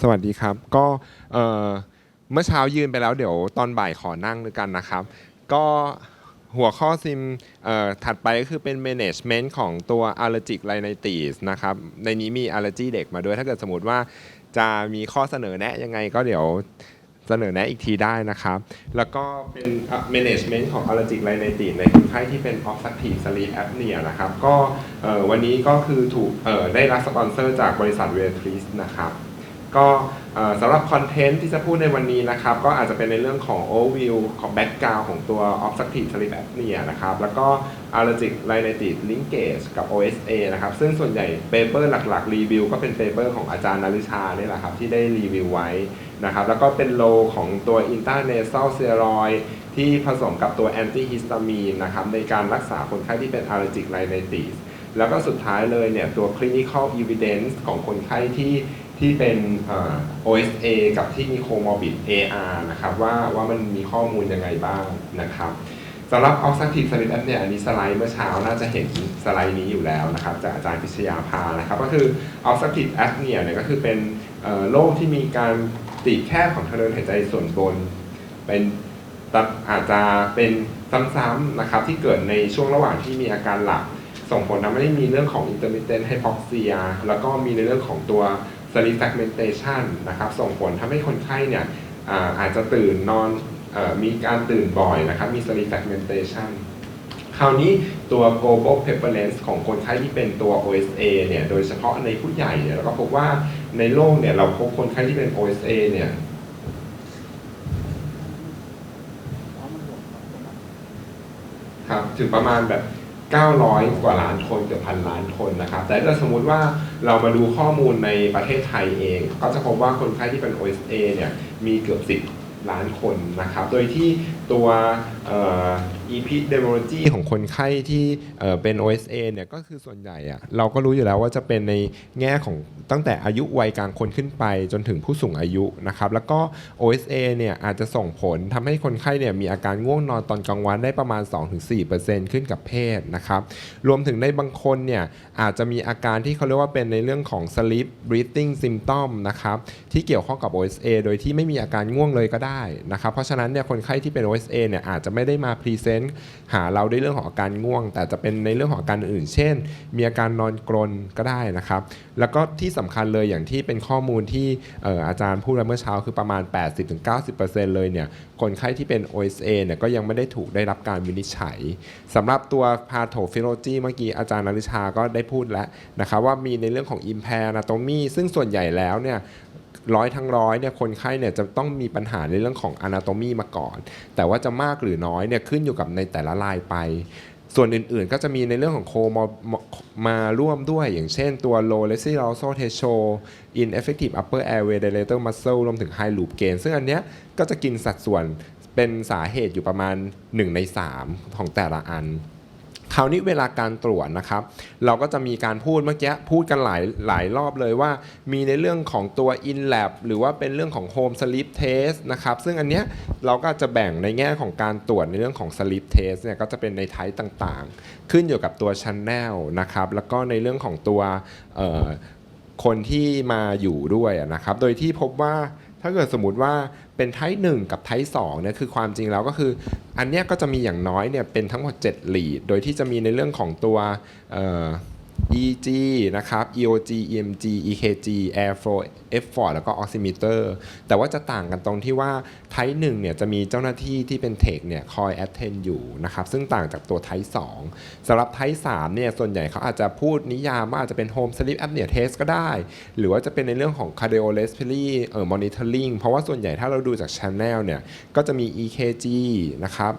สวัสดีครับ ก็เมื่อเช้ายืนไปแล้วเดี๋ยวตอนบ่ายขอนั่งด้วยกันนะครับ ก็หัวข้อซิมถัดไปก็คือเป็น management ของตัว allergic rhinitis นะครับ ในนี้มี allergy เด็กมาด้วย ถ้าเกิดสมมติว่าจะมีข้อเสนอแนะยังไงก็เดี๋ยวเสนอแนะอีกทีได้นะครับ แล้วก็เป็น management ของ allergic rhinitis ในคนไข้ที่เป็น obstructive sleep apnea นะครับ ก็วันนี้ก็คือถูกได้รับสปอนเซอร์จากบริษัท v e t r i s นะครับ ก็สำหรับคอนเทนต์ที่จะพูดในวันนี้นะครับ ก็อาจจะเป็นในเรื่องของ overview ของ background ของตัว obstructive sleep apnea นะครับ แล้วก็ allergic rhinitis linkage กับ OSA นะครับ ซึ่งส่วนใหญ่เปเปอร์หลักๆ รีวิว ก็เป็นเปเปอร์ของอาจารย์นาริชาเนี่ยแหละครับ ที่ได้รีวิวไว้นะครับ แล้วก็เป็นโลของตัว intranasal steroid ที่ผสมกับตัว antihistamine นะครับ ในการรักษาคนไข้ที่เป็น allergic rhinitis แล้วก็สุดท้ายเลยเนี่ยตัว clinical evidence ของคนไข้ที่ ที่เป็น OSA กับที่มี comorbid AR นะครับว่าว่ามันมีข้อมูลยังไงบ้างนะครับสำหรับ obstructive sleep apnea อันนี้สไลด์เมื่อเช้าน่าจะเห็นสไลด์นี้อยู่แล้วนะครับจากอาจารย์พิชยาภานะครับ ก็คือ obstructive apnea เนี่ยก็คือเป็นโรคที่มีการตีบแคบของทางเดินหายใจส่วนบน เป็นอาจจะเป็นซ้ำๆนะครับที่เกิดในช่วงระหว่างที่มีอาการหลับส่งผลทำให้มีเรื่องของ intermittent hypoxia แล้วก็มีในเรื่องของตัว sleep fragmentation นะครับส่งผลทำให้คนไข้เนี่ยอาอาจจะตื่นนอนอมีการตื่นบ่อยนะครับมี sleep fragmentation คราวนี้ตัว global prevalence ของคนไข้ที่เป็นตัว OSA เนี่ยโดยเฉพาะในผู้ใหญ่เนี่ยเราก็พบว่าในโลกเนี่ยเราพบคนไข้ที่เป็น OSA เนี่ยครับถึงประมาณแบบ 900 กว่าล้านคนเกือบพันล้านคนนะครับ แต่ถ้าสมมุติว่าเรามาดูข้อมูลในประเทศไทยเอง ก็จะพบว่าคนไข้ที่เป็น OSA เนี่ยมีเกือบ 10 ล้านคนนะครับ โดยที่ตัว epidemiology ของคนไข้ที่เป็น OSA เนี่ยก็คือส่วนใหญ่อะเราก็รู้อยู่แล้วว่าจะเป็นในแง่ของตั้งแต่อายุวัยกลางคนขึ้นไปจนถึงผู้สูงอายุนะครับแล้วก็ OSA เนี่ยอาจจะส่งผลทำให้คนไข้เนี่ยมีอาการง่วงนอนตอนกลางวันได้ประมาณ 2-4%ขึ้นกับเพศนะครับรวมถึงในบางคนเนี่ยอาจจะมีอาการที่เขาเรียกว่าเป็นในเรื่องของ sleep breathing symptom นะครับที่เกี่ยวข้องกับ OSA โดยที่ไม่มีอาการง่วงเลยก็ได้นะครับเพราะฉะนั้นเนี่ยคนไข้ที่เป็น OSA เนี่ยอาจจะไม่ได้มาพรีเซนต์หาเราได้เรื่องของอาการง่วง แต่จะเป็นในเรื่องของอาการอื่น เช่น มีอาการนอนกรนก็ได้นะครับ แล้วก็ที่สำคัญเลยอย่างที่เป็นข้อมูลที่อออาจารย์พูดเมื่อเช้าคือประมาณ 80-90%เลยเนี่ยคนไข้ที่เป็น OSA เนี่ยก็ยังไม่ได้ถูกได้รับการวินิจฉัยสำหรับตัว pathophysiology เมื่อกี้อาจารย์นริชาก็ได้พูดแล้วนะครับว่ามีในเรื่องของ impair anatomy ซึ่งส่วนใหญ่แล้วเนี่ย ร้อยทั้งร้อยเนี่ยคนไข้เนี่ยจะต้องมีปัญหาในเรื่องของ anatomy มาก่อน แต่ว่าจะมากหรือน้อยเนี่ยขึ้นอยู่กับในแต่ละรายไป ส่วนอื่นๆ ก็จะมีในเรื่องของโคมามาร่วมด้วย อย่างเช่นตัว low resistance threshold ineffective upper airway dilator muscle รวมถึง high loop gain ซึ่งอันเนี้ยก็จะกินสัดส่วนเป็นสาเหตุอยู่ประมาณ 1 ใน 3 ของแต่ละอัน คราวนี้เวลาการตรวจนะครับ เราก็จะมีการพูดเมื่อกี้พูดกันหลายหลายรอบเลยว่า มีในเรื่องของตัว in lab หรือว่าเป็นเรื่องของ home sleep test นะครับ ซึ่งอันเนี้ยเราก็จะแบ่งในแง่ของการตรวจในเรื่องของ sleep test เนี่ยก็จะเป็นในไทป์ต่างๆ ขึ้นอยู่กับตัว channel นะครับ แล้วก็ในเรื่องของตัวคนที่มาอยู่ด้วยนะครับ โดยที่พบว่าถ้าเกิดสมมติว่า เป็นไทป์หนึ่งกับไทป์สองเนี่ยคือความจริงแล้วก็คือ อันเนี้ยก็จะมีอย่างน้อยเนี่ยเป็นทั้งหมด7ลีดโดยที่จะมีในเรื่องของตัว EG นะครับ EOG EMG EKG Airflow effort แล้วก็ Oximeter แต่ว่าจะต่างกันตรงที่ว่า ไทป์หนึ่งเนี่ยจะมีเจ้าหน้าที่ที่เป็นเทคเนี่ยคอย attend อยู่นะครับซึ่งต่างจากตัวไทป์2สำหรับไทป์3เนี่ยส่วนใหญ่เขาอาจจะพูดนิยามว่าอาจจะเป็น Home Sleep Apnea Test ก็ได้ หรือว่าจะเป็นในเรื่องของ Cardiorespiratory เอ่อ Monitoring เพราะว่าส่วนใหญ่ถ้าเราดูจาก Channel เนี่ยก็จะมี EKG นะครับ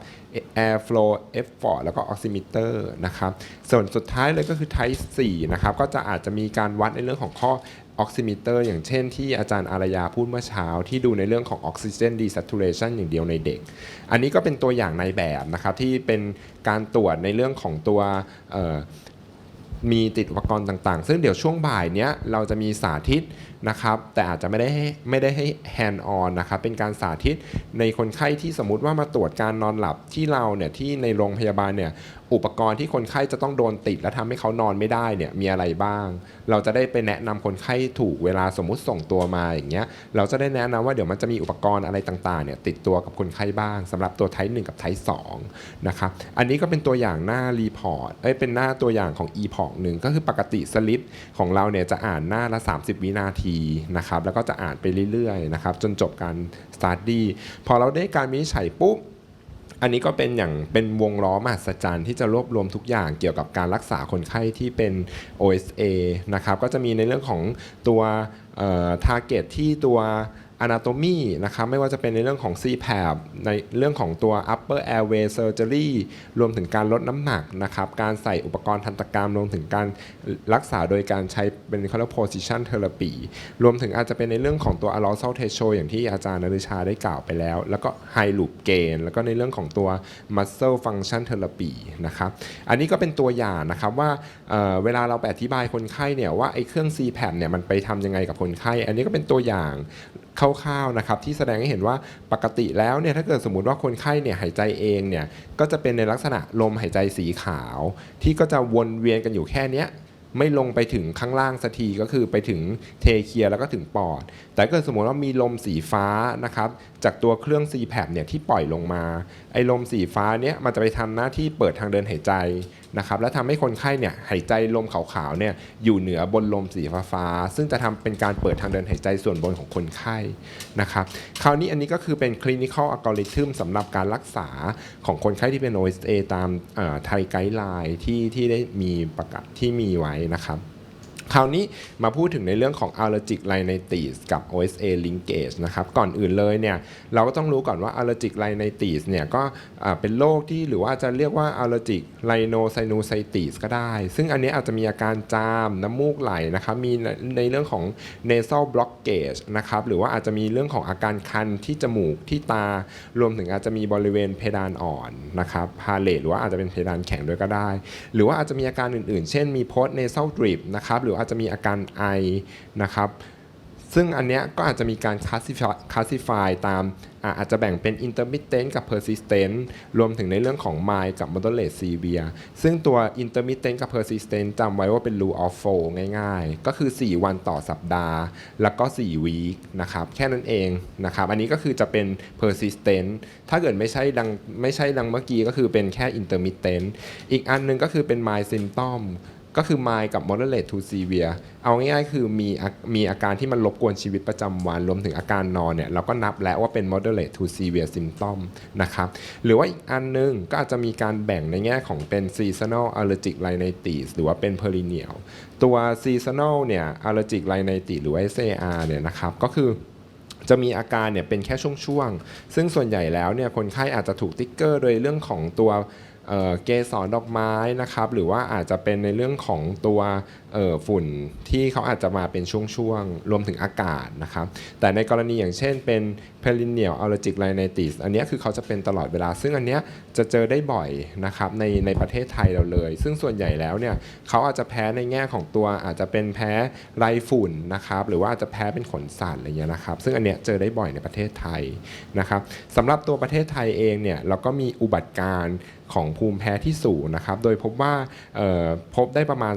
Airflow F4 แล้วก็ Oximeter นะครับส่วนสุดท้ายเลยก็คือ Type 4นะครับก็จะอาจจะมีการวัดในเรื่องของข้อ Oximeter อร์อย่างเช่นที่อาจารย์อารยาพูดเมื่อเช้า ที่ดูในเรื่องของ Oxygen Desaturation อย่างเดียวในเด็ก อันนี้ก็เป็นตัวอย่างในแบบนะครับที่เป็นการตรวจในเรื่องของตัวมีติดอุปกรณ์ต่างๆ ซึ่งเดี๋ยวช่วงบ่ายเนี้ยเราจะมีสาธิตนะครับ แต่อาจจะไม่ได้ไม่ได้ให้ hand on นะครับ เป็นการสาธิตในคนไข้ที่สมมุติว่ามาตรวจการนอนหลับที่เราเนี่ยที่ในโรงพยาบาลเนี่ย อุปกรณ์ที่คนไข้จะต้องโดนติด และทำให้เขานอนไม่ได้เนี่ยมีอะไรบ้าง เราจะได้ไปแนะนำคนไข้ถูกเวลาสมมุติส่งตัวมาอย่างเงี้ยเราจะได้แนะนำว่าเดี๋ยวมันจะมีอุปกรณ์อะไรต่างๆเนี่ยติดตัวกับคนไข้บ้างสำหรับตัวไทป์หกับไทป์สนะครับอันนี้ก็เป็นตัวอย่างหน้ารีพอร์ตเอ้ยเป็นหน้าตัวอย่างของ e p o หนึ่งก็คือปกติสลิปของเราเนี่ยจะอ่านหน้าละ 30 วินาทีนะครับแล้วก็จะอ่านไปเรื่อยๆนะครับจนจบการสตาร์ดี้พอเราได้การวินิจฉัยปุ๊บ อันนี้ก็เป็นอย่างเป็นวงล้อมหัศจรรย์ที่จะรวบรวมทุกอย่างเกี่ยวกับการรักษาคนไข้ที่เป็น OSA นะครับก็จะมีในเรื่องของตัวเอ่อ target ที่ตัว anatomy นะครับไม่ว่าจะเป็นในเรื่องของ CPAP ในเรื่องของตัว upper airway surgery รวมถึงการลดน้ำหนักนะครับการใส่อุปกรณ์ทันตกรรม รวมถึงการรักษาโดยการใช้เป็นเขาเรียก position therapy รวมถึงอาจจะเป็นในเรื่องของตัว arousal threshold อย่างที่อาจารย์นฤชาได้กล่าวไปแล้ว แล้วก็ high loop gain แล้วก็ในเรื่องของตัว muscle function therapy นะครับอันนี้ก็เป็นตัวอย่างนะครับว่าเเวลาเราไปอธิบายคนไข้เนี่ยว่าไอ้เครื่อง CPAP เนี่ยมันไปทำยังไงกับคนไข้ อันนี้ก็เป็นตัวอย่างคร่าวๆนะครับที่แสดงให้เห็นว่าปกติแล้วเนี่ยถ้าเกิดสมมติว่าคนไข้เนี่ยหายใจเองเนี่ยก็จะเป็นในลักษณะลมหายใจสีขาว ที่ก็จะวนเวียนกันอยู่แค่เนี้ยไม่ลงไปถึงข้างล่างสักทีก็คือไปถึงเทเคียแล้วก็ถึงปอด แต่เกิดสมมติว่ามีลมสีฟ้านะครับจากตัวเครื่อง CPAP เนี่ยที่ปล่อยลงมา ไอ้ลมสีฟ้าเนี่ยมันจะไปทำหน้าที่เปิดทางเดินหายใจ นะครับและทำให้คนไข้เนี่ยหายใจลมขาวๆเนี่ยอยู่เหนือบนลมสีฟ้าๆซึ่งจะทำเป็นการเปิดทางเดินหายใจส่วนบนของคนไข้นะครับคราวนี้อันนี้ก็คือเป็น clinical algorithm สำหรับการรักษาของคนไข้ที่เป็น OSA ตามไทยไกด์ไลน์ที่ที่ได้มีประกาศที่มีไว้นะครับ คราวนี้มาพูดถึงในเรื่องของ allergic rhinitis กับ OSA linkage นะครับ ก่อนอื่นเลยเนี่ยเราก็ต้องรู้ก่อนว่า allergic rhinitis เนี่ยก็เป็นโรคที่หรือว่าจะเรียกว่า allergic rhinosinusitis ก็ได้ ซึ่งอันนี้อาจจะมีอาการจาม น้ำมูกไหลนะครับ มีในในเรื่องของ nasal blockage นะครับ หรือว่าอาจจะมีเรื่องของอาการคันที่จมูกที่ตา รวมถึงอาจจะมีบริเวณเพดานอ่อนนะครับพาเลตหรือว่าอาจจะเป็นเพดานแข็งด้วยก็ได้ หรือว่าอาจจะมีอาการอื่นๆ เช่นมี post nasal drip นะครับหรืออาจจะมีอาการไอนะครับซึ่งอันเนี้ยก็อาจจะมีการ classify classify ตามอาอาจจะแบ่งเป็น intermittent กับ persistent รวมถึงในเรื่องของ mild กับ moderate severe ซึ่งตัว intermittent กับ persistent จำไว้ว่าเป็น rule of four ง่ายๆ ก็คือ 4 วันต่อสัปดาห์ แล้วก็4 week นะครับ แค่นั้นเองนะครับ อันนี้ก็คือจะเป็น persistent ถ้าเกิดไม่ใช่ดังไม่ใช่ดังเมื่อกี้ก็คือเป็นแค่ intermittent อีกอันหนึงก็คือเป็น mild symptom ก็คือ mild กับ moderate to severe เอาง่ายๆ คือมีมีอาการที่มันรบกวนชีวิตประจำวัน รวมถึงอาการนอนเนี่ยเราก็นับแล้วว่าเป็น moderate to severe symptom นะครับ หรือว่าอีกอันนึงก็อาจจะมีการแบ่งในแง่ของเป็น seasonal allergic rhinitis หรือว่าเป็น perennial ตัว seasonal เนี่ย allergic rhinitis หรือว่า SAR เนี่ยนะครับก็คือจะมีอาการเนี่ยเป็นแค่ช่วงๆ ซึ่งส่วนใหญ่แล้วเนี่ยคนไข้อาจจะถูกติ๊กเกอร์โดยเรื่องของตัว เกสรดอกไม้นะครับ หรือว่าอาจจะเป็นในเรื่องของตัวฝุ่นที่เขาอาจจะมาเป็นช่วงๆ รวมถึงอากาศนะครับ แต่ในกรณีอย่างเช่นเป็น perennial allergic rhinitis อันนี้คือเขาจะเป็นตลอดเวลา ซึ่งอันนี้จะเจอได้บ่อยนะครับในในประเทศไทยเราเลย ซึ่งส่วนใหญ่แล้วเนี่ยเขาอาจจะแพ้ในแง่ของตัวอาจจะเป็นแพ้ไรฝุ่นนะครับหรือว่าอาจจะแพ้เป็นขนสัตว์อะไรเงี้ยนะครับ ซึ่งอันเนี้ยเจอได้บ่อยในประเทศไทยนะครับสำหรับตัวประเทศไทยเองเนี่ยเราก็มีอุบัติการณ์ ของภูมิแพ้ที่สูงนะครับ โดยพบว่าพบได้ประมาณ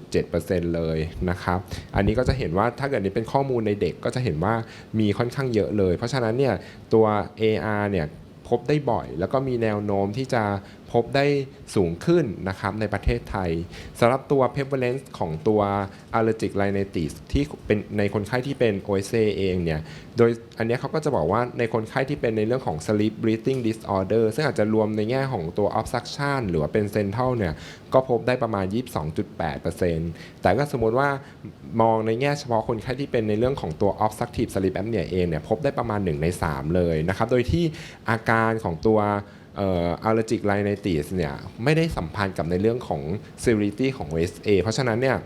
37.7%เลยนะครับ อันนี้ก็จะเห็นว่าถ้าเกิดนี้เป็นข้อมูลในเด็กก็จะเห็นว่ามีค่อนข้างเยอะเลย เพราะฉะนั้นเนี่ยตัว AR เนี่ยพบได้บ่อย แล้วก็มีแนวโน้มที่จะ พบได้สูงขึ้นนะครับในประเทศไทยสำหรับตัว prevalence ของตัว allergic rhinitis ที่เป็นในคนไข้ที่เป็น OSA เองเนี่ยโดยอันนี้เขาก็จะบอกว่าในคนไข้ที่เป็นในเรื่องของ sleep breathing disorder ซึ่งอาจจะรวมในแง่ของตัว obstruction หรือว่าเป็น central เนี่ยก็พบได้ประมาณ 22.8%แต่ก็สมมติว่ามองในแง่เฉพาะคนไข้ที่เป็นในเรื่องของตัว obstructive sleep apnea เองเนี่ยพบได้ประมาณ 1 ใน 3 เลยนะครับ โดยที่อาการของตัว อัลเลอร์จิกไรไนติสเนี่ยไม่ได้สัมพันธ์กับในเรื่องของซีริตี้ของ OSA เพราะฉะนั้นเนี่ย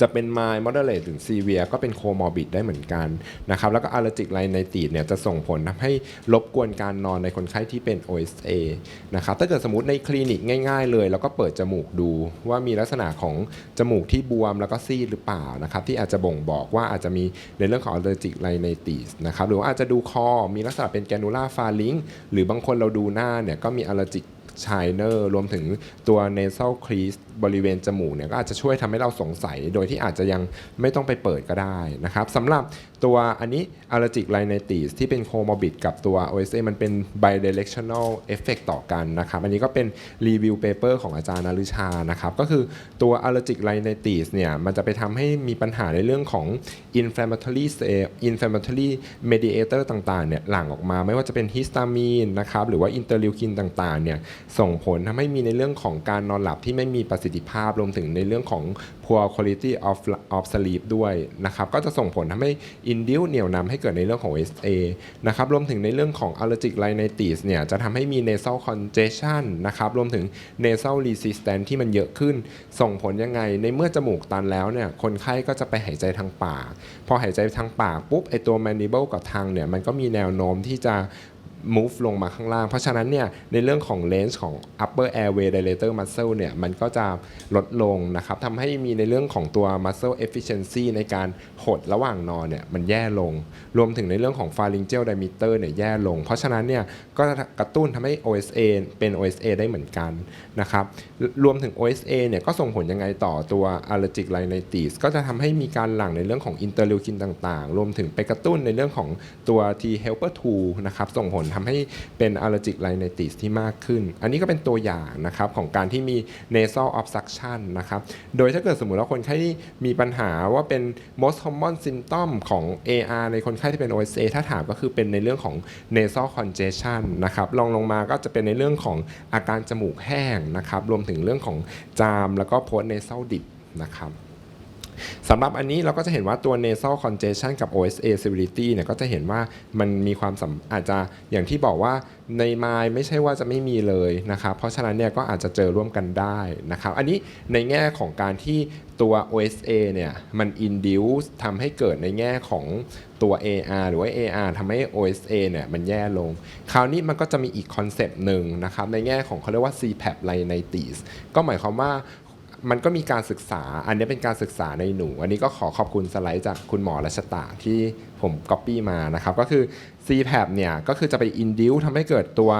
จะเป็น mild moderate ถึง severe ก็เป็น comorbid ได้เหมือนกันนะครับแล้วก็ allergic rhinitis เนี่ยจะส่งผลทำให้รบกวนการนอนในคนไข้ที่เป็น OSA นะครับถ้าเกิดสมมติในคลินิกง่ายๆเลย แล้วก็เปิดจมูกดูว่ามีลักษณะของจมูกที่บวมแล้วก็ซีดหรือเปล่านะครับที่อาจจะบ่งบอกว่าอาจจะมีในเรื่องของ allergic rhinitis นะครับหรือว่าอาจจะดูคอมีลักษณะเป็น granular pharynx หรือบางคนเราดูหน้าเนี่ยก็มี allergic ชายเนอร์รวมถึงตัว nasal crease บริเวณจมูกเนี่ยก็อาจจะช่วยทำให้เราสงสัย โดยที่อาจจะยังไม่ต้องไปเปิดก็ได้นะครับสำหรับตัวอันนี้ allergic rhinitis ที่เป็น comorbid กับตัว OSA มันเป็น bidirectional effect ต่อกันนะครับ อันนี้ก็เป็นรีวิวเปเปอร์ของอาจารย์นฤชานะครับ ก็คือตัว allergic rhinitis เนี่ยมันจะไปทำให้มีปัญหาในเรื่องของ inflammatory cell inflammatory mediator ต่างๆเนี่ยหลั่งออกมาไม่ว่าจะเป็นฮิสตามีนนะครับหรือว่าอินเตอร์ลิวคินต่างๆเนี่ยส่งผลทำให้มีในเรื่องของการนอนหลับที่ไม่มีประสิทธิภาพรวมถึงในเรื่องของ poor quality of of sleep ด้วยนะครับก็จะส่งผลทำให้ induce เหนี่ยวนำให้เกิดในเรื่องของ SA นะครับรวมถึงในเรื่องของ allergic rhinitis เนี่ยจะทำให้มี nasal congestion นะครับรวมถึง nasal resistance ที่มันเยอะขึ้น ส่งผลยังไงในเมื่อจมูกตันแล้วเนี่ยคนไข้ก็จะไปหายใจทางปาก พอหายใจทางปากปุ๊บไอตัว mandible กับทางเนี่ยมันก็มีแนวโน้มที่จะ move ลงมาข้างล่าง เพราะฉะนั้นเนี่ยในเรื่องของ range ของ upper airway dilator muscle เนี่ยมันก็จะลดลงนะครับทำให้มีในเรื่องของตัว muscle efficiency ในการหดระหว่างนอนเนี่ยมันแย่ลง รวมถึงในเรื่องของ pharyngeal diameter เนี่ยแย่ลง เพราะฉะนั้นเนี่ยก็กระตุ้นทำให้ OSA เป็น OSA ได้เหมือนกันนะครับรวมถึง OSA เนี่ยก็ส่งผลยังไงต่อตัว allergic rhinitis ก็จะทำให้มีการหลั่งในเรื่องของ interleukin ต่างๆ รวมถึงไปกระตุ้นในเรื่องของตัว T helper 2นะครับส่งผลทำให้เป็น allergic rhinitis ที่มากขึ้น อันนี้ก็เป็นตัวอย่างนะครับของการที่มี nasal obstruction นะครับ โดยถ้าเกิดสมมติว่าคนไข้มีปัญหาว่าเป็น most common symptom ของ AR ในคนไข้ที่เป็น OSA ถ้าถามก็คือเป็นในเรื่องของ nasal congestion นะครับลองลงมาก็จะเป็นในเรื่องของอาการจมูกแห้งนะครับ รวมถึงเรื่องของจามแล้วก็ post nasal dip นะครับ สำหรับอันนี้เราก็จะเห็นว่าตัว nasal congestion กับ OSA severity เนี่ยก็จะเห็นว่ามันมีความสัมอาจจะอย่างที่บอกว่าในไมล์ไม่ใช่ว่าจะไม่มีเลยนะครับเพราะฉะนั้นเนี่ยก็อาจจะเจอร่วมกันได้นะครับอันนี้ในแง่ของการที่ตัว OSA เนี่ยมัน induce ทำให้เกิดในแง่ของตัว AR หรือว่า AR ทำให้ OSA เนี่ยมันแย่ลง คราวนี้มันก็จะมีอีกคอนเซปต์หนึ่งนะครับในแง่ของเขาเรียกว่า CPAP rhinitis ก็หมายความว่า มันก็มีการศึกษา อันนี้เป็นการศึกษาในหนู อันนี้ก็ขอขอบคุณสไลด์จากคุณหมอรัชตาที่ผมก๊อปปี้มานะครับ ก็คือ CPAP เนี่ยก็คือจะไป induce ทำให้เกิดตัว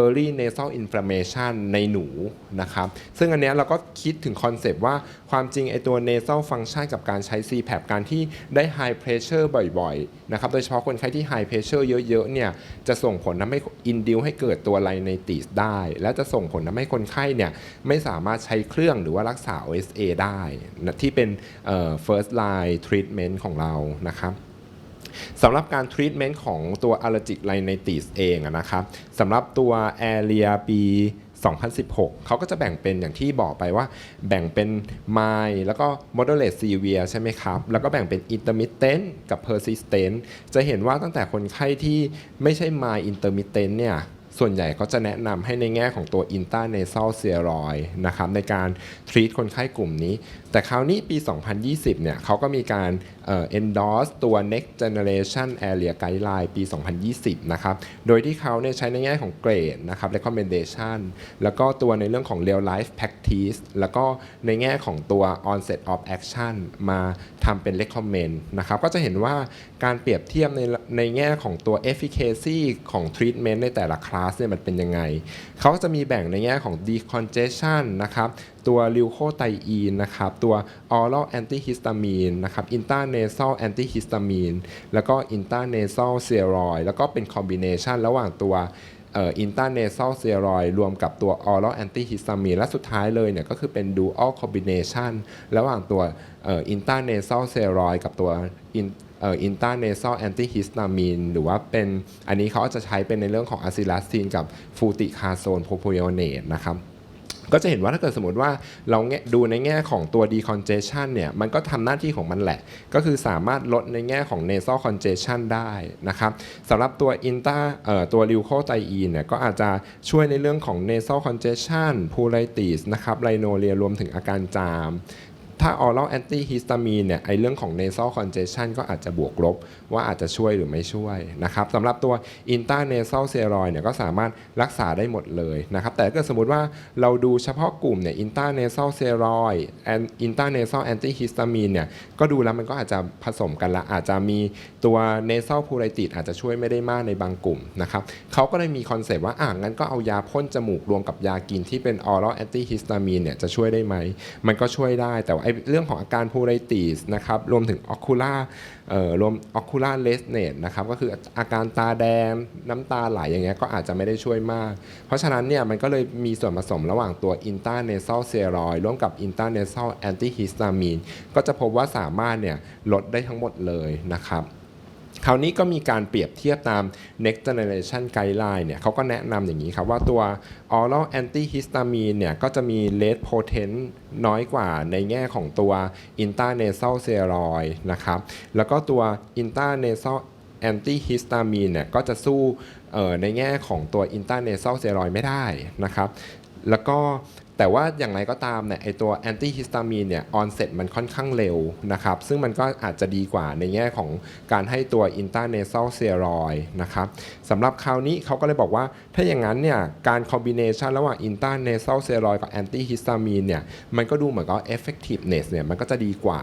early nasal inflammation ในหนูนะครับ ซึ่งอันเนี้ยเราก็คิดถึงคอนเซปต์ว่าความจริงไอตัว nasal function กับการใช้ CPAP การที่ได้ high pressure บ่อยๆนะครับ โดยเฉพาะคนไข้ที่ high pressure เยอะๆเนี่ยจะส่งผลทำให้ induce ให้เกิดตัว rhinitis ได้ และจะส่งผลทำให้คนไข้เนี่ยไม่สามารถใช้เครื่องหรือว่ารักษา OSA ได้นะที่เป็น first line treatment ของเรานะครับ สำหรับการทรีทเมนต์ของตัว allergic rhinitis เองนะครับสำหรับตัว area ปี 2016 เขาก็จะแบ่งเป็นอย่างที่บอกไปว่า แบ่งเป็น mild แล้วก็ moderate severe ใช่ไหมครับ แล้วก็แบ่งเป็น intermittent กับ persistent จะเห็นว่าตั้งแต่คนไข้ที่ไม่ใช่ mild intermittent เนี่ยส่วนใหญ่เขาจะแนะนำให้ในแง่ของตัว intranasal steroid นะครับในการ treat คนไข้กลุ่มนี้ แต่คราวนี้ปี 2020 เนี่ยเขาก็มีการ endorse ตัว next generation area guideline ปี 2020 นะครับ โดยที่เขาเนี่ยใช้ในแง่ของเกรดนะครับ recommendation แล้วก็ตัวในเรื่องของ real life practice แล้วก็ในแง่ของตัว onset of action มาทำเป็น recommend นะครับ ก็จะเห็นว่าการเปรียบเทียบในในแง่ของตัว efficacy ของ treatment ในแต่ละคลาสเนี่ยมันเป็นยังไง เขาจะมีแบ่งในแง่ของ decongestion นะครับตัวลิวโคไตอีนนะครับตัวออรัลแอนติฮิสตามีนนะครับอินตาเนซอลแอนติฮิสตามีนแล้วก็อินตาเนซอลเซียรอยแล้วก็เป็นคอมบิเนชันระหว่างตัวอินตาเนซอลเซียรอยรวมกับตัวออรัลแอนติฮิสตามีนและสุดท้ายเลยเนี่ยก็คือเป็นดูอัลคอมบิเนชันระหว่างตัวอินตาเนซอลเซียรอยกับตัวอินตาเนซอลแอนติฮิสตามีนหรือว่าเป็นอันนี้เขาจะใช้เป็นในเรื่องของอะซิลาสซินกับฟูติคาโซนโพโพโยเนตนะครับ ก็จะเห็นว่าถ้าเกิดสมมติว่าเราดูในแง่ของตัว decongestion เนี่ยมันก็ทำหน้าที่ของมันแหละ ก็คือสามารถลดในแง่ของ nasal congestion ได้นะครับสำหรับตัว intra เอ่อตัว l e u c o t i e n เนี่ยก็อาจจะช่วยในเรื่องของ nasal congestion pruritus นะครับ rhinorrhea รวมถึงอาการจาม ถ้า oral antihistamine เนี่ยไอเรื่องของ nasal congestion ก็อาจจะบวกลบ ว่าอาจจะช่วยหรือไม่ช่วยนะครับสำหรับตัว intranasal steroid เนี่ยก็สามารถรักษาได้หมดเลยนะครับแต่ถ้าเกิดสมมติว่าเราดูเฉพาะกลุ่มเนี่ย intranasal steroid and intranasal antihistamine เนี่ยก็ดูแล้วมันก็อาจจะผสมกันละอาจจะมีตัว nasal pruritic อาจจะช่วยไม่ได้มากในบางกลุ่มนะครับเขาก็เลยมีคอนเซปต์ว่าอ่างั้นก็เอายาพ่นจมูกรวมกับยากินที่เป็น oral antihistamine เนี่ยจะช่วยได้ไหมมันก็ช่วยได้แต่ว่าเรื่องของอาการพูไรติสนะครับรวมถึง ocular เอ่อรวมออคูล่าเลสเนตนะครับก็คืออาการตาแดงน้ำตาไหลอย่างเงี้ยก็อาจจะไม่ได้ช่วยมาก เพราะฉะนั้นเนี่ยมันก็เลยมีส่วนผสมระหว่างตัวอินตาเนซอลเซโรย์ร่วมกับอินตาเนซอลแอนติฮิสตามีนก็จะพบว่าสามารถเนี่ยลดได้ทั้งหมดเลยนะครับ คราวนี้ก็มีการเปรียบเทียบตาม next generation guideline เนี่ยเขาก็แนะนำอย่างนี้ครับว่าตัว oral antihistamine เนี่ยก็จะมี less potent น้อยกว่าในแง่ของตัว intranasal steroid นะครับ แล้วก็ตัว intranasal antihistamine เนี่ยก็จะสู้ในแง่ของตัว intranasal steroid ไม่ได้นะครับ แล้วก็ แต่ว่าอย่างไรก็ตามเนี่ยไอตัวแอนตี้ฮิสตามีนเนี่ยออนเซ็ตมันค่อนข้างเร็วนะครับ ซึ่งมันก็อาจจะดีกว่าในแง่ของการให้ตัวอินตาเนซัลเซรอยนะครับสำหรับคราวนี้เขาก็เลยบอกว่า ถ้าอย่างนั้นเนี่ยการคอมบิเนชันระหว่างอินตาเนซัลเซรอยกับแอนตี้ฮิสตามีนเนี่ยมันก็ดูเหมือนกับเอฟเฟกติฟเนสเนี่ยมันก็จะดีกว่า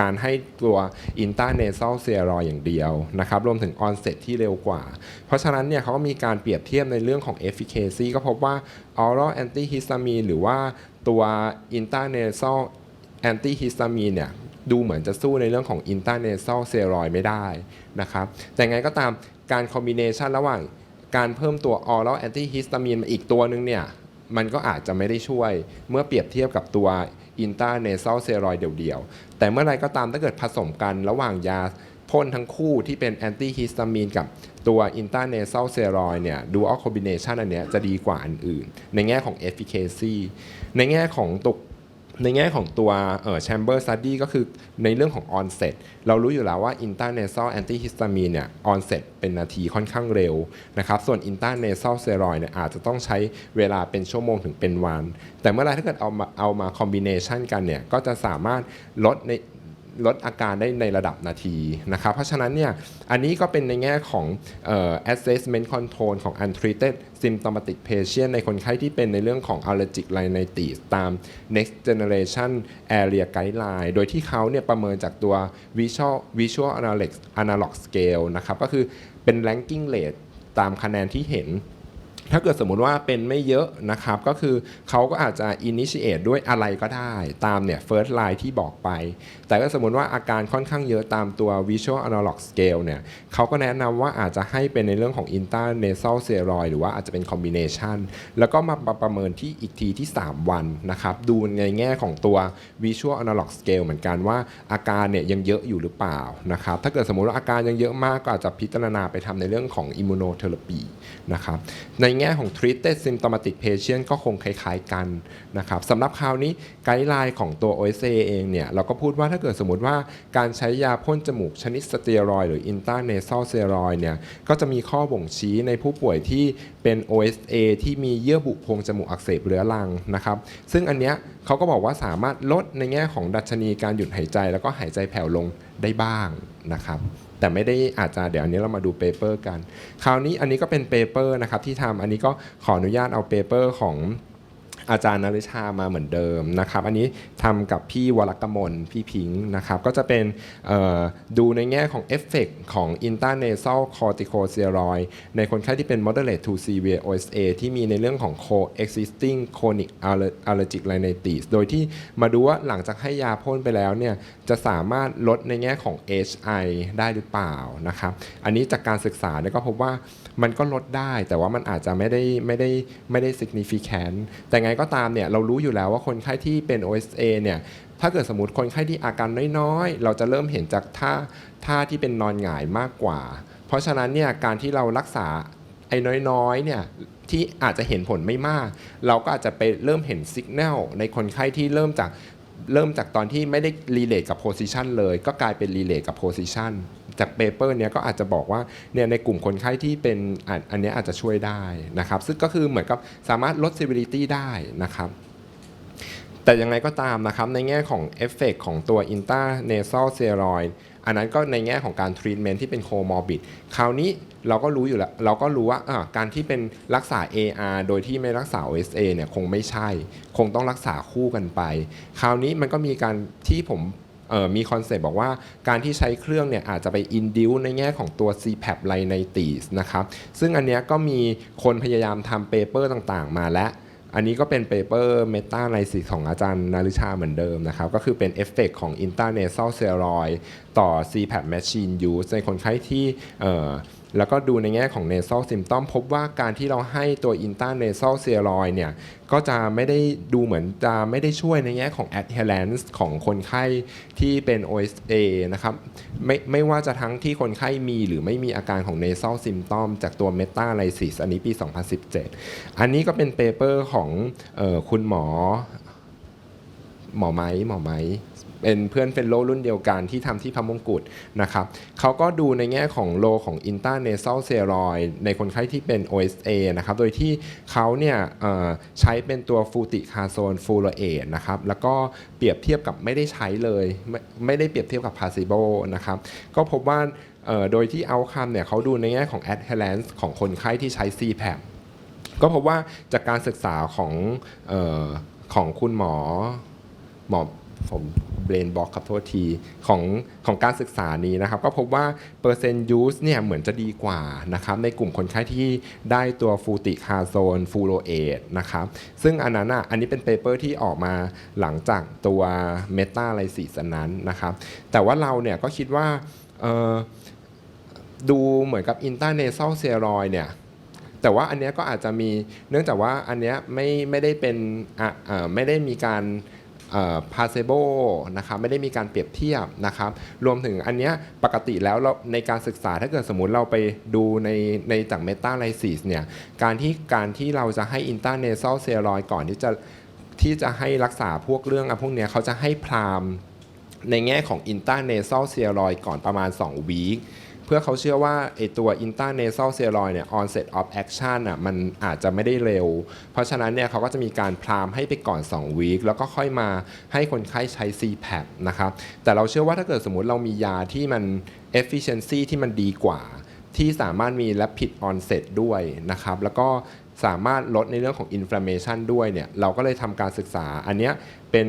การให้ตัว intranasal steroid อย่างเดียวนะครับรวมถึง onset ที่เร็วกว่า เพราะฉะนั้นเนี่ยเขาก็มีการเปรียบเทียบในเรื่องของ efficacy ก็พบว่า oral antihistamine หรือว่าตัว intranasal antihistamine เนี่ยดูเหมือนจะสู้ในเรื่องของ intranasal steroid ไม่ได้นะครับแต่ไงก็ตามการ combination ระหว่างการเพิ่มตัว oral antihistamine มาอีกตัวหนึ่งเนี่ยมันก็อาจจะไม่ได้ช่วยเมื่อเปรียบเทียบกับตัว intranasal steroid เดี่ยวๆ แต่เมื่อไรก็ตามถ้าเกิดผสมกันระหว่างยาพ่นทั้งคู่ที่เป็นแอนตี้ฮิสตามีนกับตัว intranasal steroid เนี่ย dual combination อันเนี้ยจะดีกว่าอันอื่น ในแง่ของ efficacy ในแง่ของตุก ในแง่ของตัวเอ่อ chamber study ก็คือในเรื่องของ onset เรารู้อยู่แล้วว่า intranasal antihistamine เนี่ย onset เป็นนาทีค่อนข้างเร็วนะครับ ส่วน intranasal steroid เนี่ยอาจจะต้องใช้เวลาเป็นชั่วโมงถึงเป็นวัน แต่เมื่อไรถ้าเกิดเอามาเอามา combination กันเนี่ย ก็จะสามารถลดใน ลดอาการได้ในระดับนาทีนะครับ เพราะฉะนั้นเนี่ยอันนี้ก็เป็นในแง่ของออ assessment control ของ untreated symptomatic patient ในคนไข้ที่เป็นในเรื่องของ allergic rhinitis ตาม next generation area guideline โดยที่เขาเนี่ยประเมินจากตัว visual visual analog analog scale นะครับ ก็คือเป็น ranking rate ตามคะแนนที่เห็น ถ้าเกิดสมมติว่าเป็นไม่เยอะนะครับ ก็คือเขาก็อาจจะ initiate ด้วยอะไรก็ได้ ตามเนี่ย first line ที่บอกไป แต่ถ้าสมมติว่าอาการค่อนข้างเยอะตามตัว visual analog scale เนี่ยเขาก็แนะนำว่าอาจจะให้เป็นในเรื่องของ intranasal steroid หรือว่าอาจจะเป็น combination แล้วก็มาประเมินที่อีกทีที่ 3 วันนะครับ ดูในแง่ของตัว visual analog scale เหมือนกันว่าอาการเนี่ยยังเยอะอยู่หรือเปล่านะครับ ถ้าเกิดสมมติว่าอาการยังเยอะมากก็อาจจะพิจารณาไปทำในเรื่องของ immunotherapy นะครับในแง่ของ treated symptomatic patient ก็คงคล้ายๆกันนะครับสำหรับคราวนี้ไกด์ไลน์ของตัว OSA เองเนี่ยเราก็พูดว่าถ้าเกิดสมมติว่าการใช้ยาพ่นจมูกชนิดสเตียรอยหรือ intranasal steroid เนี่ยก็จะมีข้อบ่งชี้ในผู้ป่วยที่เป็น OSA ที่มีเยื่อบุโพรงจมูกอักเสบเรื้อรังนะครับซึ่งอันเนี้ยเขาก็บอกว่าสามารถลดในแง่ของดัชนีการหยุดหายใจ แล้วก็หายใจแผ่วลงได้บ้างนะครับ แต่ไม่ได้อาจจะเดี๋ยวอันนี้เรามาดูเปเปอร์กัน คราวนี้อันนี้ก็เป็นเปเปอร์นะครับที่ทำอันนี้ก็ขออนุญาตเอาเปเปอร์ของ อาจารย์นริชามาเหมือนเดิมนะครับ อันนี้ทำกับพี่วรกมลพี่พิงค์นะครับ ก็จะเป็นดูในแง่ของเอฟเฟกของ intranasal corticosteroid ในคนไข้ที่เป็น moderate to severe OSA ที่มีในเรื่องของ coexisting chronic allergic rhinitis โดยที่มาดูว่าหลังจากให้ยาพ่นไปแล้วเนี่ยจะสามารถลดในแง่ของ HI ได้หรือเปล่านะครับ อันนี้จากการศึกษาเนี่ยก็พบว่ามันก็ลดได้ แต่ว่ามันอาจจะไม่ได้ไม่ได้ไม่ได้ significant แต่ไงก็ตามเนี่ยเรารู้อยู่แล้วว่าคนไข้ที่เป็น OSA เนี่ยถ้าเกิดสมมติคนไข้ที่อาการน้อยๆ เราจะเริ่มเห็นจากท่าท่าที่เป็นนอนหงายมากกว่า เพราะฉะนั้นเนี่ยการที่เรารักษาไอ้น้อยๆเนี่ยที่อาจจะเห็นผลไม่มาก เราก็อาจจะไปเริ่มเห็นสัญญาณในคนไข้ที่เริ่มจากเริ่มจากตอนที่ไม่ได้รีเลทกับโพซิชันเลย ก็กลายเป็นรีเลทกับโพซิชัน จากเปเปอร์เนี้ยก็อาจจะบอกว่าเนี่ยในกลุ่มคนไข้ที่เป็นอันนี้อาจจะช่วยได้นะครับ ซึ่งก็คือเหมือนกับสามารถลด severity ได้นะครับแต่ยังไงก็ตามนะครับในแง่ของเอฟเฟกของตัว intranasal steroid อันนั้นก็ในแง่ของการ treatment ที่เป็น comorbid คราวนี้เราก็รู้อยู่แล้ว เราก็รู้ว่าการที่เป็นรักษา AR โดยที่ไม่รักษา OSA เนี่ยคงไม่ใช่ คงต้องรักษาคู่กันไป คราวนี้มันก็มีการที่ผม มีคอนเซปต์บอกว่าการที่ใช้เครื่องเนี่ยอาจจะไปอินดิวในแง่ของตัว CPAP ไลในตีสนะครับซึ่งอันเนี้ยก็มีคนพยายามทำเปเปอร์ต่างๆ มาแล้วอันนี้ก็เป็นเปเปอร์เมตาไ y ซิสของอาจารย์นาริชาเหมือนเดิมนะครับ ก็คือเป็นเอฟเฟกของ intranasal steroid ต่อ CPAP machine use ในคนไข้ที่ แล้วก็ดูในแง่ของ nasal symptom พบว่าการที่เราให้ตัว intranasal steroid เนี่ยก็จะไม่ได้ดูเหมือนจะไม่ได้ช่วยในแง่ของ adherence ของคนไข้ที่เป็น OSA นะครับไม่ไม่ว่าจะทั้งที่คนไข้มีหรือไม่มีอาการของ nasal symptom จากตัว meta analysis อันนี้ปี 2017 อันนี้ก็เป็นเปเปอร์ของออคุณหมอหมอไม้หมอไม้ เป็นเพื่อนเฟลโลรุ่นเดียวกันที่ทำที่พมงกุฎนะครับเขาก็ดูในแง่ของโลของ intranasal steroid ในคนไข้ที่เป็น OSA นะครับโดยที่เขาเนี่ยใช้เป็นตัวฟูติคาโซนฟูโรเอตนะครับแล้วก็เปรียบเทียบกับไม่ได้ใช้เลย ไม่ไม่ได้เปรียบเทียบกับ placebo นะครับก็พบว่าโดยที่ outcome เนี่ยเขาดูในแง่ของ adherence ของคนไข้ที่ใช้ CPAP ก็พบว่าจากการศึกษาของออของคุณหมอหมอ ผมเบรนบอกครับโทษทีของของการศึกษานี้นะครับ ก็พบว่าเปอร์เซ็นต์ยูสเนี่ยเหมือนจะดีกว่านะครับในกลุ่มคนไข้ที่ได้ตัวฟูติคาโซนฟูโรเอตนะครับซึ่งอันนั้นอะอันนี้เป็นเปเปอร์ที่ออกมาหลังจากตัวเมตาไลซิสนั้นนะครับ แต่ว่าเราเนี่ยก็คิดว่าดูเหมือนกับ intranasal steroid เนี่ยแต่ว่าอันเนี้ยก็อาจจะมีเนื่องจากว่าอันเนี้ยไม่ไม่ได้เป็นอะไม่ได้มีการ พาเซโบนะครับไม่ได้มีการเปรียบเทียบนะครับ รวมถึงอันเนี้ยปกติแล้วเราในการศึกษาถ้าเกิดสมมติเราไปดูในในจากเมตาไลซิสเนี่ยการที่การที่เราจะให้อิน r าเนซัลเซรอยก่อนที่จะที่จะให้รักษาพวกเรื่องอะพวกเนี้ยเขาจะให้พรามในแง่ของ intranasal steroid ก่อนประมาณ2วีค เพื่อเขาเชื่อว่าไอตัว intranasal steroid เนี่ย onset of action อะมันอาจจะไม่ได้เร็ว เพราะฉะนั้นเนี่ยเขาก็จะมีการพรามให้ไปก่อน2วีคแล้วก็ค่อยมาให้คนไข้ใช้ CPAP นะครับ แต่เราเชื่อว่าถ้าเกิดสมมุติเรามียาที่มัน efficiency ที่มันดีกว่า ที่สามารถมี rapid onset ด้วยนะครับ แล้วก็สามารถลดในเรื่องของ inflammation ด้วยเนี่ยเราก็เลยทำการศึกษาอันเนี้ยเป็น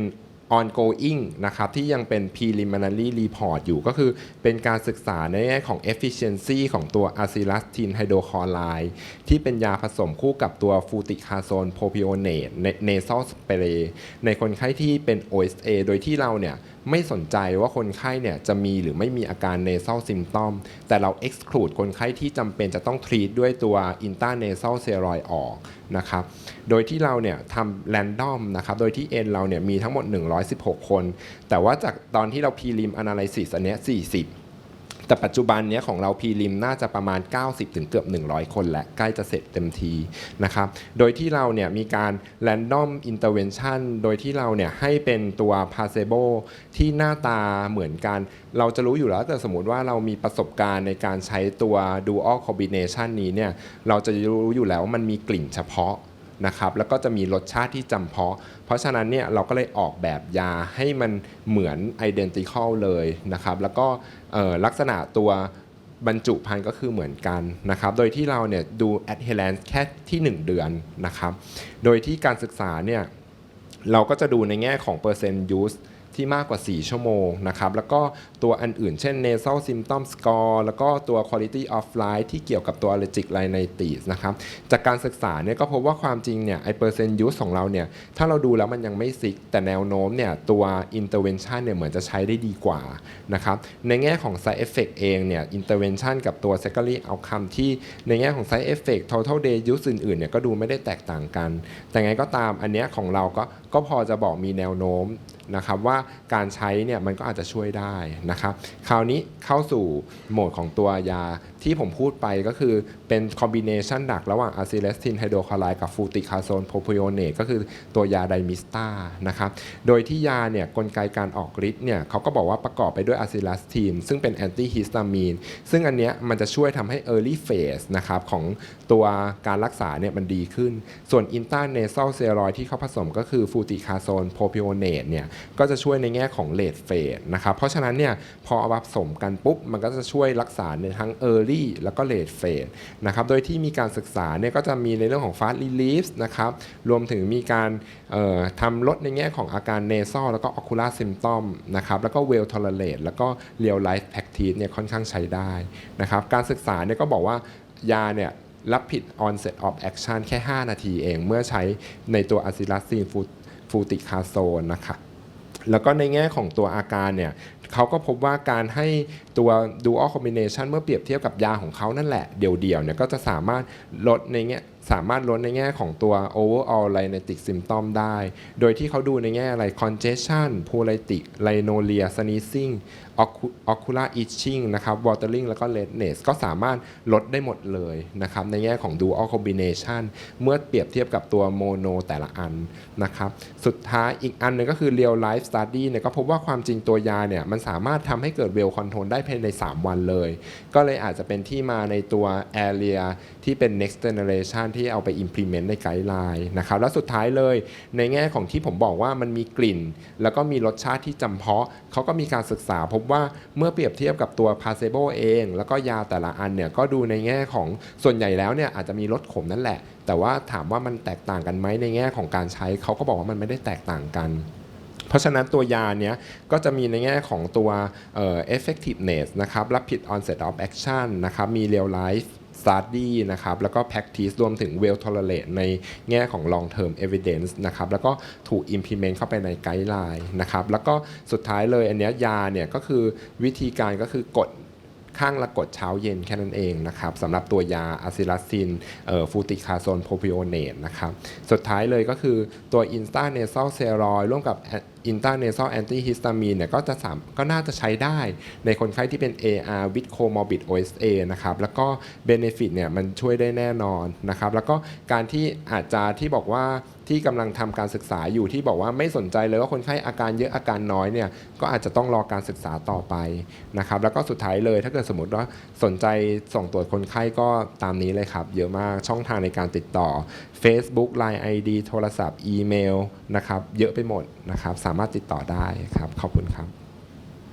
ongoing นะครับที่ยังเป็น preliminary report อยู่ก็คือเป็นการศึกษาในแง่ของ efficiency ของตัว a c i l a s t i n hydrochloride ที่เป็นยาผสมคู่กับตัวฟูติคาโซนโพพิโอเนต nasal spray ในคนไข้ที่เป็น OSA โดยที่เราเนี่ย ไม่สนใจว่าคนไข้เนี่ยจะมีหรือไม่มีอาการเนซัลซิมตอมแต่เราเอ็กซ์คลูดคนไข้ที่จำเป็นจะต้องทรีตด้วยตัวอินต้าเนซัลเซรอยออกนะครับ โดยที่เราเนี่ยทำแรนดอมนะครับ โดยที่เอ็นเราเนี่ยมีทั้งหมด 116 คน แต่ว่าจากตอนที่เราพีริมอนาลิซิสอันเนี้ย40 แต่ปัจจุบันนี้ของเราพีริมน่าจะประมาณ 90 ถึงเกือบ 100 คนและใกล้จะเสร็จเต็มทีนะครับโดยที่เราเนี่ยมีการ random intervention โดยที่เราเนี่ยให้เป็นตัว placebo ที่หน้าตาเหมือนกัน เราจะรู้อยู่แล้วแต่สมมติว่าเรามีประสบการณ์ในการใช้ตัว dual combination นี้เนี่ยเราจะรู้อยู่แล้วว่ามันมีกลิ่นเฉพาะนะครับแล้วก็จะมีรสชาติที่จำเพาะ เพราะฉะนั้นเนี่ยเราก็เลยออกแบบยาให้มันเหมือน identical เลยนะครับแล้วก็ ลักษณะตัวบรรจุภัณฑ์ก็คือเหมือนกันนะครับ โดยที่เราเนี่ยดู adherence แค่ที่ 1 เดือนนะครับ โดยที่การศึกษาเนี่ยเราก็จะดูในแง่ของเปอร์เซ็นต์ use ที่มากกว่า 4 ชั่วโมงนะครับ แล้วก็ตัวอันอื่นเช่น nasal symptom score แล้วก็ตัว quality of life ที่เกี่ยวกับตัว allergic rhinitis นะครับ จากการศึกษาเนี่ยก็พบว่าความจริงเนี่ยไอเปอร์เซ็นต์ use ของเราเนี่ย ถ้าเราดูแล้วมันยังไม่ซิก แต่แนวโน้มเนี่ยตัว intervention เนี่ยเหมือนจะใช้ได้ดีกว่านะครับ ในแง่ของ side effect เองเนี่ย intervention กับตัว secondary outcome ที่ในแง่ของ side effect total day use อื่นๆเนี่ยก็ดูไม่ได้แตกต่างกัน แต่ไงก็ตามอันเนี้ยของเราก็ก็พอจะบอกมีแนวโน้ม นะครับว่าการใช้เนี่ยมันก็อาจจะช่วยได้นะครับ คราวนี้เข้าสู่โหมดของตัวยาที่ผมพูดไปก็คือเป็นคอมบิเนชันดักระหว่างอะซิเลสตินไฮโดรคลอไรด์กับฟูติคาโซนโพพิโอเนตก็คือตัวยาไดมิสตานะครับ โดยที่ยาเนี่ยกลไกการออกฤทธิ์เนี่ยเขาก็บอกว่าประกอบไปด้วยอะซิลาสตินซึ่งเป็นแอนตี้ฮิสตามีนซึ่งอันเนี้ยมันจะช่วยทำให้ early phase นะครับของตัวการรักษาเนี่ยมันดีขึ้น ส่วนอินตาเนซ a ลเซรอยที่เขาผสมก็คือฟูติคาโซนโพพิโอเนตเนี่ยก็จะช่วยในแง่ของเลดเฟสนะครับเพราะฉะนั้นเนี่ยพอเอาผสมกันปุ๊บมันก็จะช่วยรักษาในทั้ง early แล้วก็ late phase นะครับ โดยที่มีการศึกษาเนี่ยก็จะมีในเรื่องของ fast release นะครับ รวมถึงมีการทำลดในแง่ของอาการ nasal แล้วก็ ocular symptom นะครับ แล้วก็ well tolerate แล้วก็ real life practice เนี่ยค่อนข้างใช้ได้นะครับ การศึกษาเนี่ยก็บอกว่ายาเนี่ยรับผิด onset of action แค่ 5 นาทีเอง เมื่อใช้ในตัวอะซิลาซีนฟูติคาโซนนะครับแล้วก็ในแง่ของตัวอาการเนี่ย เขาก็พบว่าการให้ตัว dual combination เมื่อเปรียบเทียบกับยาของเขานั่นแหละ เดี่ยวๆเนี่ยก็จะสามารถลดในแง่สามารถลดในแง่ของตัว overall rhinitic symptom ได้ โดยที่เขาดูในแง่อะไร congestion paralytic rhinorrhea sneezing ocular itching นะครับ watering แล้วก็ redness ก็สามารถลดได้หมดเลยนะครับ ในแง่ของ dual combination เมื่อเปรียบเทียบกับตัว mono แต่ละอันนะครับ สุดท้ายอีกอันหนึงก็คือ real life study เนี่ยก็พบว่าความจริงตัวยาเนี่ย มันสามารถทำให้เกิด well control ได้ภายใน 3 วันเลย ก็เลยอาจจะเป็นที่มาในตัว area ที่เป็น next generation ที่เอาไป implement ในไกด์ไลน์นะครับ แล้วสุดท้ายเลยในแง่ของที่ผมบอกว่ามันมีกลิ่น แล้วก็มีรสชาติที่จำเพาะเขาก็มีการศึกษาพบว่าเมื่อเปรียบเทียบกับตัว placebo เอง แล้วก็ยาแต่ละอันเนี่ยก็ดูในแง่ของส่วนใหญ่แล้วเนี่ยอาจจะมีรสขมนั่นแหละ แต่ว่าถามว่ามันแตกต่างกันไหมในแง่ของการใช้เขาก็บอกว่ามันไม่ได้แตกต่างกันเพราะฉะนั้นตัวยาเนี้ยก็จะมีในแง่ของตัวเอ่อ effectiveness นะครับ rapid onset of action นะครับ มี real life study นะครับแล้วก็ practice รวมถึง well tolerate ในแง่ของ long term evidence นะครับแล้วก็ถูก implement เข้าไปในไกด์ไลน์นะครับแล้วก็สุดท้ายเลยอันนี้ยาเนี่ยก็คือวิธีการก็คือกด ข้างละกดเช้าเย็นแค่นั้นเองนะครับสำหรับตัวยาอะซิลาซินฟูติคาโซนโพพิโอเนตนะครับสุดท้ายเลยก็คือตัวอินสตาเนซ a ลเซรอยร่วมกับอินตาเนซ a ลแอนติฮิสตามีนเนี่ยก็จะสามก็น่าจะใช้ได้ในคนไข้ที่เป็น AR with comorbid OSA นะครับแล้วก็ benefit เนี่ยมันช่วยได้แน่นอนนะครับแล้วก็การที่อาจจะที่บอกว่า ที่กำลังทำการศึกษาอยู่ที่บอกว่าไม่สนใจเลยว่าคนไข้อาการเยอะอาการน้อยเนี่ยก็อาจจะต้องรอการศึกษาต่อไปนะครับแล้วก็สุดท้ายเลยถ้าเกิดสมมติว่าสนใจส่งตรวจคนไข้ก็ตามนี้เลยครับ เยอะมากช่องทางในการติดต่อ Facebook Line ID โทรศัพท์ อีเมลนะครับเยอะไปหมดนะครับสามารถติดต่อได้ครับขอบคุณครับ